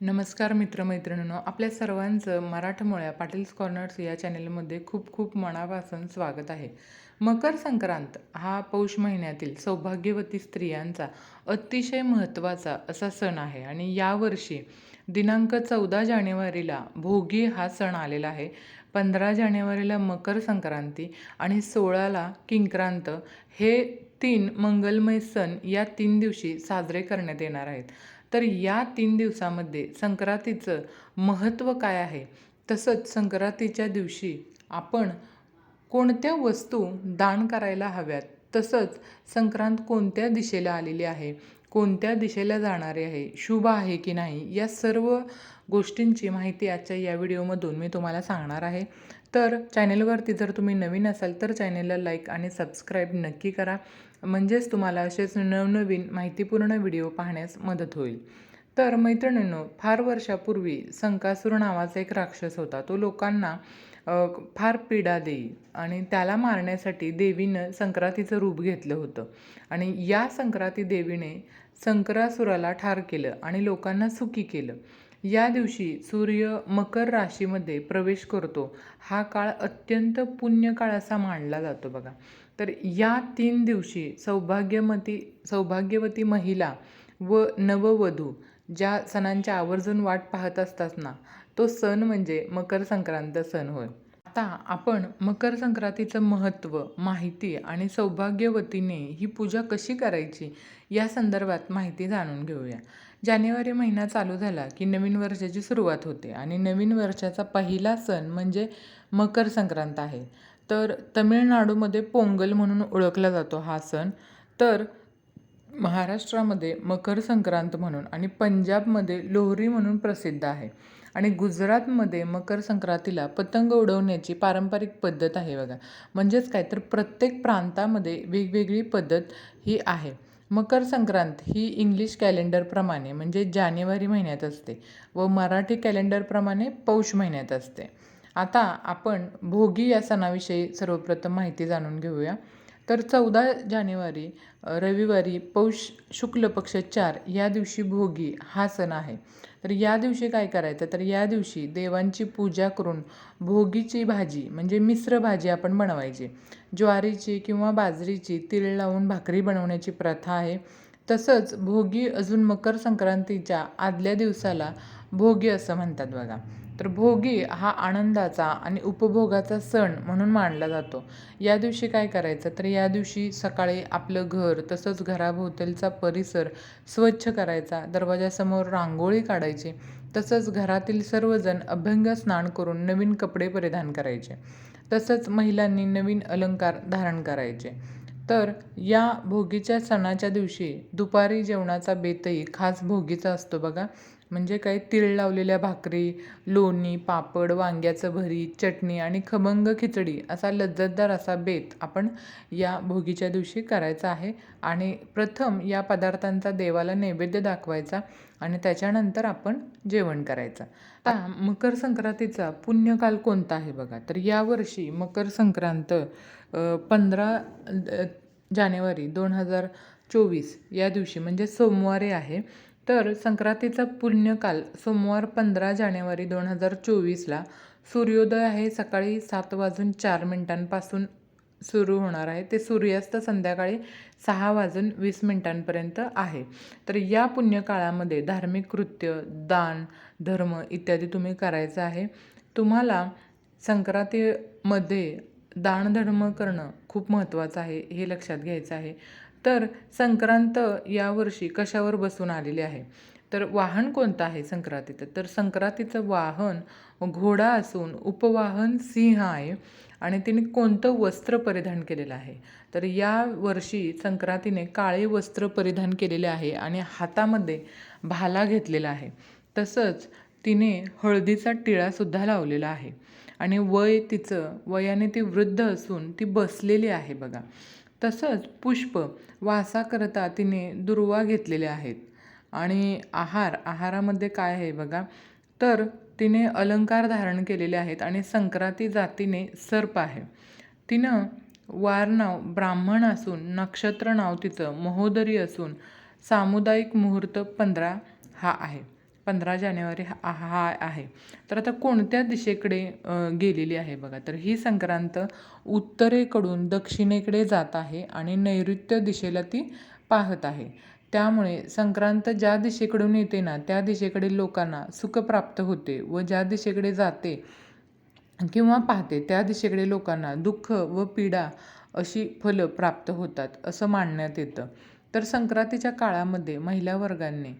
नमस्कार मित्रमैत्रिणींनो आपल्या सर्वांचं मराठमोळ्या पाटील्स कॉर्नर्स या चॅनेलमध्ये खूप खूप मनापासून स्वागत आहे. मकर संक्रांत हा पौष महिन्यातील सौभाग्यवती स्त्रियांचा अतिशय महत्त्वाचा असा सण आहे आणि यावर्षी दिनांक चौदा जानेवारीला भोगी हा सण आलेला आहे. पंधरा जानेवारीला मकर संक्रांती आणि सोळाला किंक्रांत हे तीन मंगलमय सण या तीन दिवशी साजरे करण्यात येणार आहेत. तर या तीन दिवसामध्ये संक्रांतीचं महत्त्व काय आहे? तसंच संक्रांतीच्या दिवशी आपण कोणत्या वस्तू दान करायला हव्यात? तसंच संक्रांत कोणत्या दिशेला आलेली आहे? कोणत्या दिशेला जाणारे आहे? शुभ आहे की नाही? या सर्व गोष्टींची माहिती आजच्या या व्हिडिओमधून मी तुम्हाला सांगणार आहे. तर चॅनेलवरती जर तुम्ही नवीन असाल तर चॅनेलला लाईक आणि सबस्क्राईब नक्की करा. म्हणजेच तुम्हाला असेच नवनवीन माहितीपूर्ण व्हिडिओ पाहण्यास मदत होईल. तर मैत्रिणींनो फार वर्षापूर्वी संकासूर नावाचा एक राक्षस होता. तो लोकांना फार पीडा देई आणि त्याला मारण्यासाठी देवीनं संक्रांतीचं रूप घेतलं होतं. आणि या संक्रांती देवीने संक्रासुराला ठार केलं आणि लोकांना सुखी केलं. या दिवशी सूर्य मकर राशीमध्ये प्रवेश करतो. हा काळ अत्यंत पुण्य काळ असा मानला जातो बघा. तर या तीन दिवशी सौभाग्यमती सौभाग्यवती महिला व नववधू ज्या सणांच्या आवर्जून वाट पाहत असतात ना तो सण म्हणजे मकर संक्रांत सण होय. आता आपण मकर संक्रांतीचं महत्त्व माहिती आणि सौभाग्यवतीने ही पूजा कशी करायची या संदर्भात माहिती जाणून घेऊया. जानेवारी महिना चालू झाला की नवीन वर्षाची सुरुवात होते आणि नवीन वर्षाचा पहिला सण म्हणजे मकर संक्रांत आहे. तर तमिळनाडूमध्ये पोंगल म्हणून ओळखला जातो हा सण. तर महाराष्ट्रामध्ये मकर संक्रांत म्हणून आणि पंजाबमध्ये लोहरी म्हणून प्रसिद्ध आहे. आणि गुजरातमध्ये मकर संक्रांतीला पतंग उडवण्याची पारंपरिक पद्धत आहे बघा. म्हणजेच काय? तर प्रत्येक प्रांतामध्ये वेगवेगळी पद्धत ही आहे. मकर संक्रांत ही इंग्लिश कॅलेंडरप्रमाणे म्हणजे जानेवारी महिन्यात असते व मराठी कॅलेंडरप्रमाणे पौष महिन्यात असते. आता आपण भोगी या सणाविषयी सर्वप्रथम माहिती जाणून घेऊया. तर चौदा जानेवारी रविवारी पौष शुक्ल पक्ष चार या दिवशी भोगी हा सण आहे. तर या दिवशी काय करायचं? तर या दिवशी देवांची पूजा करून भोगीची भाजी म्हणजे मिश्र भाजी आपण बनवायची. ज्वारीची किंवा बाजरीची तीळ लावून भाकरी बनवण्याची प्रथा आहे. तसंच भोगी अजून मकर संक्रांतीच्या आदल्या दिवसाला भोगी असं म्हणतात बघा. तर भोगी हा आनंदाचा आणि उपभोगाचा सण म्हणून मानला जातो. या दिवशी काय करायचं? तर या दिवशी सकाळी आपलं घर तसंच घराभोवतालचा परिसर स्वच्छ करायचा दरवाजासमोर रांगोळी काढायची तसंच घरातील सर्वजण अभ्यंग स्नान करून नवीन कपडे परिधान करायचे तसंच महिलांनी नवीन अलंकार धारण करायचे. तर या भोगीच्या सणाच्या दिवशी दुपारी जेवणाचा बेतही खास भोगीचा असतो बघा. म्हणजे काही तीळ लावलेल्या भाकरी लोणी पापड वांग्याचं भरीत चटणी आणि खमंग खिचडी असा लज्जतदार असा बेत आपण या भोगीच्या दिवशी करायचा आहे. आणि प्रथम या पदार्थांचा देवाला नैवेद्य दाखवायचा आणि त्याच्यानंतर आपण जेवण करायचं. आता मकर संक्रांतीचा पुण्यकाल कोणता आहे बघा? तर यावर्षी मकर संक्रांत पंधरा जानेवारी दोन हजार चोवीस या दिवशी म्हणजे सोमवारी आहे. तर संक्रांतीचा पुण्यकाल सोमवार पंधरा जानेवारी दोन हजार चोवीसला सूर्योदय आहे. सकाळी सात वाजून चार मिनटांपासून सुरू होणार आहे. ते सूर्यास्त संध्याकाळी सहा वाजून वीस मिनटांपर्यंत आहे. तर या पुण्यकाळामध्ये धार्मिक कृत्य दान धर्म इत्यादी तुम्ही करायचं आहे. तुम्हाला संक्रांतीमध्ये दानधर्म करणं खूप महत्त्वाचं आहे हे लक्षात घ्यायचं आहे. तर संक्रांत यावर्षी कशावर बसून आलेली आहे? तर वाहन कोणतं आहे संक्रांतीचं? तर संक्रांतीचं वाहन घोडा असून उपवाहन सिंह आहे आणि तिने कोणतं वस्त्र परिधान केलेलं आहे? तर या वर्षी संक्रांतीने काळे वस्त्र परिधान केलेले आहे आणि हातामध्ये भाला घेतलेला आहे. तसंच तिने हळदीचा टिळासुद्धा लावलेला आहे. आणि वय तिचं वयाने ती वृद्ध असून ती बसलेली आहे बघा. तसंच पुष्प वासाकरता तिने दुर्वा घेतलेल्या आहेत. आणि आहार आहारामध्ये काय आहे बघा? तर तिने अलंकार धारण केलेले आहेत आणि संक्रांती जातीने सर्प आहे. तिनं वार नाव ब्राह्मण असून नक्षत्र नाव तिचं महोदरी असून सामुदायिक मुहूर्त पंधरा हा आहे. पंधरा जानेवारी हा हा आहे. तर आता कोणत्या दिशेकडे गेलेली आहे बघा. तर ही संक्रांत उत्तरेकडून दक्षिणेकडे जात आहे आणि नैऋत्य दिशेला ती पाहत आहे. त्यामुळे संक्रांत ज्या दिशेकडून येते ना त्या दिशेकडे लोकांना सुख प्राप्त होते व ज्या दिशेकडे जाते किंवा पाहते त्या दिशेकडे लोकांना दुःख व पीडा अशी फलं प्राप्त होतात असं मानण्यात येतं. तर संक्रांतीच्या काळामध्ये महिला वर्गांनी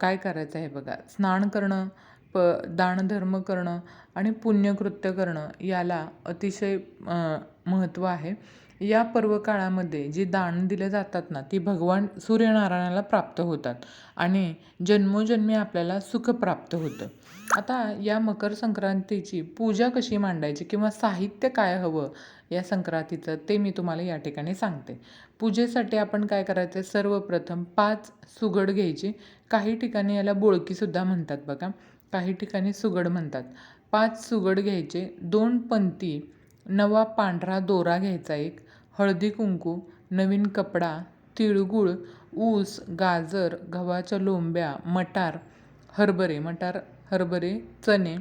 काय करायचं आहे बघा? स्नान करणं प दानधर्म करणं आणि पुण्यकृत्य करणं याला अतिशय महत्त्व आहे. या पर्व काळामध्ये जी दान दिले जातात ना ती भगवान सूर्यनारायणाला प्राप्त होतात आणि जन्मोजन्मी आपल्याला सुख प्राप्त होतं. आता या मकर संक्रांतीची पूजा कशी मांडायची किंवा साहित्य काय हवं या संक्रांतीचं ते मी तुम्हाला या ठिकाणी सांगते. पूजेसाठी आपण काय करायचं? सर्वप्रथम पाच सुगड घ्यायची. काही ठिकाणी याला बोळकीसुद्धा म्हणतात बघा. काही ठिकाणी सुगड म्हणतात. पाच सुगड घ्यायचे. दोन पंती नवा पांढरा दोरा घ्यायचा एक. हळदी कुंकू नवीन कपडा तिळगुळ ऊस गाजर गव्हाच्या लोंब्या मटार हरभरे मटार हरभरे चणे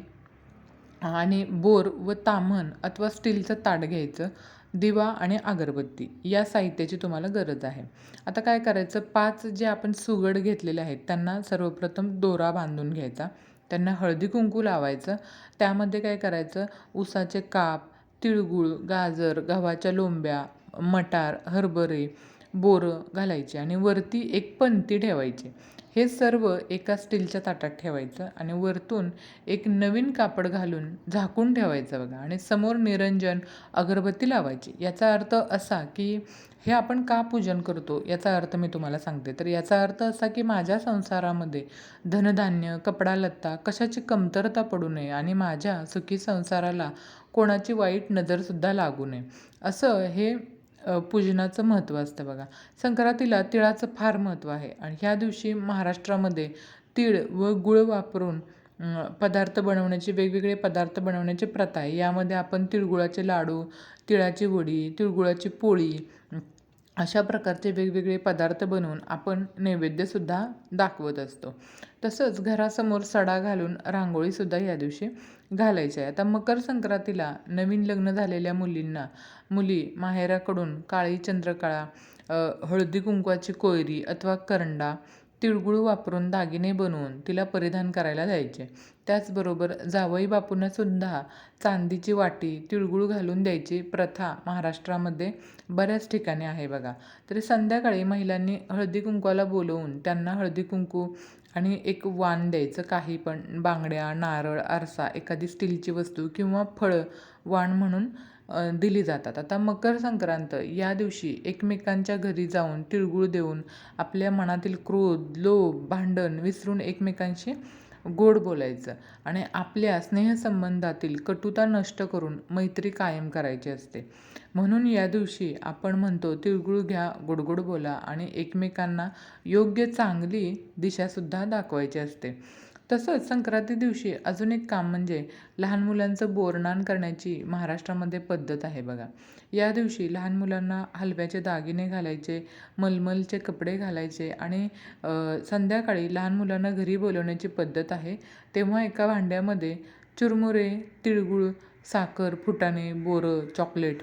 आणि बोर व ताम्हण अथवा स्टीलचं ताट घ्यायचं दिवा आणि अगरबत्ती या साहित्याची तुम्हाला गरज आहे. आता काय करायचं? पाच जे आपण सुगड घेतलेले आहेत त्यांना सर्वप्रथम दोरा बांधून घ्यायचा. त्यांना हळदी कुंकू लावायचं. त्यामध्ये काय करायचं? उसाचे काप तिळगुळ गाजर गव्हाच्या लोंब्या मटार हरभरे बोरं घालायचे आणि वरती एक पंती ठेवायची. हे सर्व एका स्टीलच्या ताटात ठेवायचं आणि वरतून एक नवीन कापड घालून झाकून ठेवायचं बघा. आणि समोर निरंजन अगरबत्ती लावायची. याचा अर्थ असा की हे आपण का पूजन करतो याचा अर्थ मी तुम्हाला सांगते. तर याचा अर्थ असा की माझ्या संसारामध्ये धनधान्य कपडा लत्ता कशाची कमतरता पडू नये आणि माझ्या सुखी संसाराला कोणाची वाईट नजरसुद्धा लागू नये. असं हे पूजनाचं महत्त्व असतं बघा. संक्रांतीला तिळाचं फार महत्त्व आहे आणि ह्या दिवशी महाराष्ट्रामध्ये तीळ व गुळ वापरून पदार्थ बनवण्याचे वेगवेगळे पदार्थ बनवण्याची प्रथा आहे. यामध्ये आपण तिळगुळाचे लाडू तिळाची वडी तिळगुळाची पोळी अशा प्रकारचे वेगवेगळे पदार्थ बनवून आपण नैवेद्यसुद्धा दाखवत असतो. तसंच घरासमोर सडा घालून रांगोळीसुद्धा या दिवशी घालायची आहे आता मकर संक्रांतीला नवीन लग्न झालेल्या मुलींना मुली माहेराकडून काळी चंद्रकाळा हळदी कुंकवाची कोयरी अथवा करंडा तिळगुळ वापरून दागिने बनवून तिला परिधान करायला द्यायचे. त्याचबरोबर जावई बापूंनासुद्धा चांदीची वाटी तिळगुळ घालून द्यायची प्रथा महाराष्ट्रामध्ये बऱ्याच ठिकाणी आहे बघा. तरी संध्याकाळी महिलांनी हळदी कुंकवाला बोलवून त्यांना हळदी कुंकू आणि एक वाण द्यायचं. काही पण बांगड्या नारळ आरसा एखादी स्टीलची वस्तू किंवा फळं वाण म्हणून दिली जातात. आता मकर संक्रांत या दिवशी एकमेकांच्या घरी जाऊन तिळगुळ देऊन आपल्या मनातील क्रोध लोभ भांडण विसरून एकमेकांशी गोड बोलायचं आणि आपल्या स्नेहसंबंधातील कटुता नष्ट करून मैत्री कायम करायची असते. म्हणून या दिवशी आपण म्हणतो तिळगुळ घ्या गोडगोड बोला आणि एकमेकांना योग्य चांगली दिशासुद्धा दाखवायची असते. तसंच संक्रांती दिवशी अजून एक काम म्हणजे लहान मुलांचं बोरनान करण्याची महाराष्ट्रामध्ये पद्धत आहे बघा. या दिवशी लहान मुलांना हलव्याचे दागिने घालायचे मलमलचे कपडे घालायचे आणि संध्याकाळी लहान मुलांना घरी बोलवण्याची पद्धत आहे. तेव्हा एका भांड्यामध्ये चुरमुरे तिळगुळ साखर फुटाणे बोरं चॉकलेट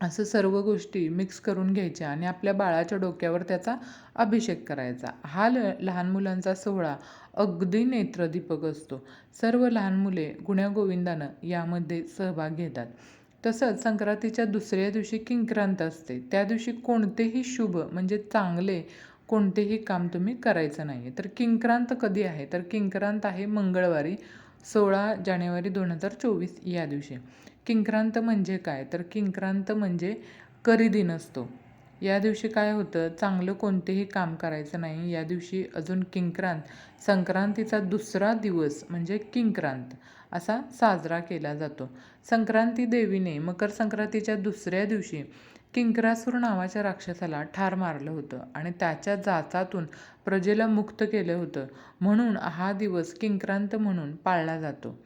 असं सर्व गोष्टी मिक्स करून घ्यायच्या आणि आपल्या बाळाच्या डोक्यावर त्याचा अभिषेक करायचा. हा ल लहान मुलांचा सोहळा अगदी नेत्रदीपक असतो. सर्व लहान मुले गुण्यागोविंदानं यामध्ये सहभाग घेतात. तसंच संक्रांतीच्या दुसऱ्या दिवशी किंक्रांत असते. त्या दिवशी कोणतेही शुभ म्हणजे चांगले कोणतेही काम तुम्ही करायचं नाही आहे तर किंक्रांत कधी आहे? तर किंक्रांत आहे मंगळवारी सोळा जानेवारी दोन हजार चोवीस या दिवशी. किंक्रांत म्हणजे काय? तर किंक्रांत म्हणजे करी असतो. या दिवशी काय होतं? चांगलं कोणतेही काम करायचं नाही. या दिवशी अजून किंक्रांत. संक्रांतीचा दुसरा दिवस म्हणजे किंक्रांत असा साजरा केला जातो. संक्रांती देवीने मकर संक्रांतीच्या दुसऱ्या दिवशी किंक्रासूर नावाच्या राक्षसाला ठार मारलं होतं आणि त्याच्या जाचातून प्रजेला मुक्त केलं होतं. म्हणून हा दिवस किंक्रांत म्हणून पाळला जातो.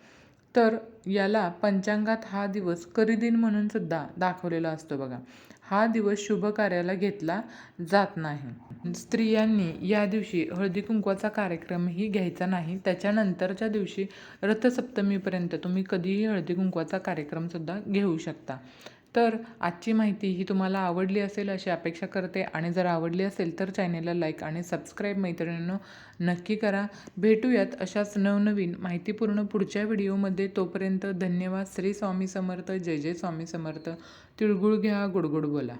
तर याला पंचांगात हा दिवस करिदिन म्हणून सुद्धा दाखवलेला असतो बघा. हा दिवस शुभ कार्याला घेतला जात नाही. स्त्रियांनी या दिवशी हळदी कुंकवाचा कार्यक्रमही घ्यायचा नाही. त्याच्यानंतरच्या दिवशी रथसप्तमीपर्यंत तुम्ही कधीही हळदी कुंकवाचा कार्यक्रमसुद्धा घेऊ शकता. तर आजची माहिती ही तुम्हाला आवडली असेल अशी अपेक्षा करते. आणि जर आवडली असेल तर चॅनेलला लाईक आणि सबस्क्राईब मैत्रिणींनो नक्की करा. भेटूयात अशाच नवनवीन माहितीपूर्ण पुढच्या व्हिडिओमध्ये. तोपर्यंत धन्यवाद. श्री स्वामी समर्थ. जय जय स्वामी समर्थ. तिळगुळ घ्या गुडगुड बोला.